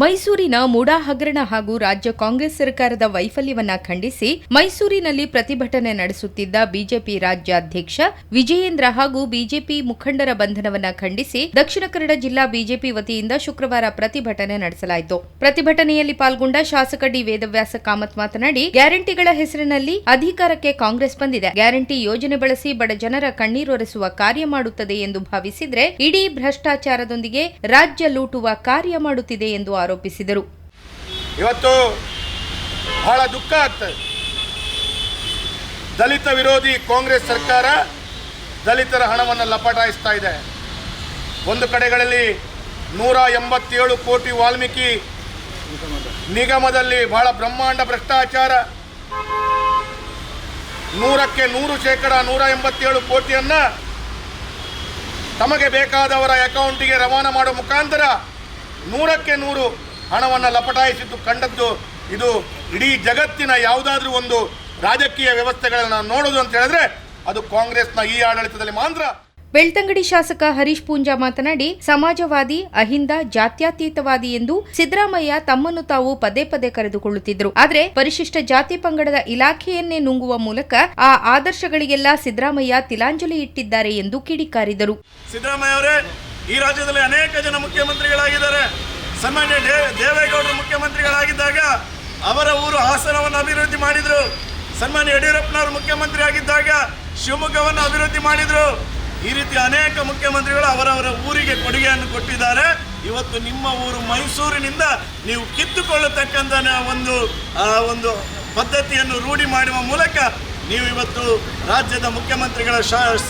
ಮೈಸೂರಿನ ಮೂಡಾ ಹಗರಣ ಹಾಗೂ ರಾಜ್ಯ ಕಾಂಗ್ರೆಸ್ ಸರ್ಕಾರದ ವೈಫಲ್ಯವನ್ನ ಖಂಡಿಸಿ ಮೈಸೂರಿನಲ್ಲಿ ಪ್ರತಿಭಟನೆ ನಡೆಸುತ್ತಿದ್ದ ಬಿಜೆಪಿ ರಾಜ್ಯಾಧ್ಯಕ್ಷ ವಿಜಯೇಂದ್ರ ಹಾಗೂ ಬಿಜೆಪಿ ಮುಖಂಡರ ಬಂಧನವನ್ನ ಖಂಡಿಸಿ ದಕ್ಷಿಣ ಕನ್ನಡ ಜಿಲ್ಲಾ ಬಿಜೆಪಿ ವತಿಯಿಂದ ಶುಕ್ರವಾರ ಪ್ರತಿಭಟನೆ ನಡೆಸಲಾಯಿತು. ಪ್ರತಿಭಟನೆಯಲ್ಲಿ ಪಾಲ್ಗೊಂಡ ಶಾಸಕ ಡಿ ವೇದವ್ಯಾಸ ಕಾಮತ್ ಮಾತನಾಡಿ, ಗ್ಯಾರಂಟಿಗಳ ಹೆಸರಿನಲ್ಲಿ ಅಧಿಕಾರಕ್ಕೆ ಕಾಂಗ್ರೆಸ್ ಬಂದಿದೆ. ಗ್ಯಾರಂಟಿ ಯೋಜನೆ ಬಳಸಿ ಬಡ ಜನರ ಕಣ್ಣೀರೊರೆಸುವ ಕಾರ್ಯ ಮಾಡುತ್ತದೆ ಎಂದು ಭಾವಿಸಿದ್ರೆ ಇಡೀ ಭ್ರಷ್ಟಾಚಾರದೊಂದಿಗೆ ರಾಜ್ಯ ಲೂಟುವ ಕಾರ್ಯ ಮಾಡುತ್ತಿದೆ ಎಂದು ಆರೋಪಿಸಿದರು. ಇವತ್ತು ಬಹಳ ದುಃಖ ಆಗ್ತದೆ. ದಲಿತ ವಿರೋಧಿ ಕಾಂಗ್ರೆಸ್ ಸರ್ಕಾರ ದಲಿತರ ಹಣವನ್ನು ಲಪಟಾಯಿಸ್ತಾ ಇದೆ. ಒಂದು ಕಡೆಗಳಲ್ಲಿ ನೂರ ಎಂಬತ್ತೇಳು ಕೋಟಿ ವಾಲ್ಮೀಕಿ ನಿಗಮದಲ್ಲಿ ಬಹಳ ಬ್ರಹ್ಮಾಂಡ ಭ್ರಷ್ಟಾಚಾರ. ನೂರಕ್ಕೆ ನೂರು ಶೇಕಡ ನೂರ ಎಂಬತ್ತೇಳು ಕೋಟಿಯನ್ನು ತಮಗೆ ಬೇಕಾದವರ ಅಕೌಂಟಿಗೆ ರವಾನೆ ಮಾಡೋ ಮುಖಾಂತರ ನೂರಕ್ಕೆ ನೂರು ಹಣವನ್ನು ಲಪಟಾಯಿಸಿದ್ದು ಕಂಡದ್ದು ಇದು ಇಡೀ ಜಗತ್ತಿನ ಯಾವುದಾದ್ರೂ ಒಂದು ರಾಜಕೀಯ ವ್ಯವಸ್ಥೆಗಳನ್ನು ನಾವು ನೋಡೋದು ಅಂತ ಹೇಳಿದ್ರೆ ಅದು ಕಾಂಗ್ರೆಸ್ನ ಈ ಆಡಳಿತದಲ್ಲಿ ಮಾತ್ರ. ಬೆಳ್ತಂಗಡಿ ಶಾಸಕ ಹರೀಶ್ ಪೂಂಜಾ ಮಾತನಾಡಿ ಸಮಾಜವಾದಿ ಅಹಿಂದ ಜಾತ್ಯತೀತವಾದಿ ಎಂದು ಸಿದ್ದರಾಮಯ್ಯ ತಮ್ಮನ್ನು ತಾವು ಪದೇ ಪದೇ ಕರೆದುಕೊಳ್ಳುತ್ತಿದ್ದರು. ಆದರೆ ಪರಿಶಿಷ್ಟ ಜಾತಿ ಪಂಗಡದ ಇಲಾಖೆಯನ್ನೇ ನುಂಗುವ ಮೂಲಕ ಆ ಆದರ್ಶಗಳಿಗೆಲ್ಲ ಸಿದ್ದರಾಮಯ್ಯ ತಿಲಾಂಜಲಿ ಇಟ್ಟಿದ್ದಾರೆ ಎಂದು ಕಿಡಿಕಾರಿದರು. ಸಿದ್ದರಾಮಯ್ಯ ಅವರೇ ಈ ರಾಜ್ಯದಲ್ಲಿ ಅನೇಕ ಜನ ಮುಖ್ಯಮಂತ್ರಿಗಳಾಗಿದ್ದಾರೆ. ಸನ್ಮಾನ್ಯ ದೇವೇಗೌಡರು ಮುಖ್ಯಮಂತ್ರಿಗಳಾಗಿದ್ದಾಗ ಅವರ ಊರು ಹಾಸನವನ್ನು ಅಭಿವೃದ್ಧಿ ಮಾಡಿದರು. ಸನ್ಮಾನ್ಯ ಯಡಿಯೂರಪ್ಪನವರು ಮುಖ್ಯಮಂತ್ರಿ ಆಗಿದ್ದಾಗ ಶಿವಮೊಗ್ಗವನ್ನು ಅಭಿವೃದ್ಧಿ ಮಾಡಿದರು. ಈ ರೀತಿ ಅನೇಕ ಮುಖ್ಯಮಂತ್ರಿಗಳು ಅವರವರ ಊರಿಗೆ ಕೊಡುಗೆಯನ್ನು ಕೊಟ್ಟಿದ್ದಾರೆ. ಇವತ್ತು ನಿಮ್ಮ ಊರು ಮೈಸೂರಿನಿಂದ ನೀವು ಕಿತ್ತುಕೊಳ್ಳತಕ್ಕಂಥ ಒಂದು ಒಂದು ಪದ್ಧತಿಯನ್ನು ರೂಢಿ ಮಾಡುವ ಮೂಲಕ ನೀವು ಇವತ್ತು ರಾಜ್ಯದ ಮುಖ್ಯಮಂತ್ರಿಗಳ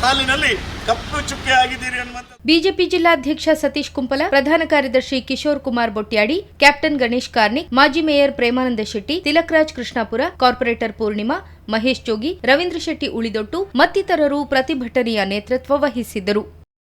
ಸಾಲಿನಲ್ಲಿ ಕಪ್ಪು ಆಗಿದ್ದೀರಿ ಬಿಜೆಪಿ ಜಿಲ್ಲಾಧ್ಯಕ್ಷ ಸತೀಶ್ ಕುಂಪಲ, ಪ್ರಧಾನ ಕಾರ್ಯದರ್ಶಿ ಕಿಶೋರ್ ಕುಮಾರ್ ಬೊಟ್ಯಾಡಿ, ಕ್ಯಾಪ್ಟನ್ ಗಣೇಶ್ ಕಾರ್ನಿಕ್, ಮಾಜಿ ಮೇಯರ್ ಪ್ರೇಮಾನಂದ ಶೆಟ್ಟಿ, ತಿಲಕ್ರಾಜ್ ಕೃಷ್ಣಾಪುರ, ಕಾರ್ಪೊರೇಟರ್ ಪೂರ್ಣಿಮಾ, ಮಹೇಶ್ ಜೋಗಿ, ರವೀಂದ್ರ ಶೆಟ್ಟಿ ಉಳಿದೊಟ್ಟು ಮತ್ತಿತರರು ಪ್ರತಿಭಟನೆಯ ನೇತೃತ್ವ ವಹಿಸಿದ್ದರು.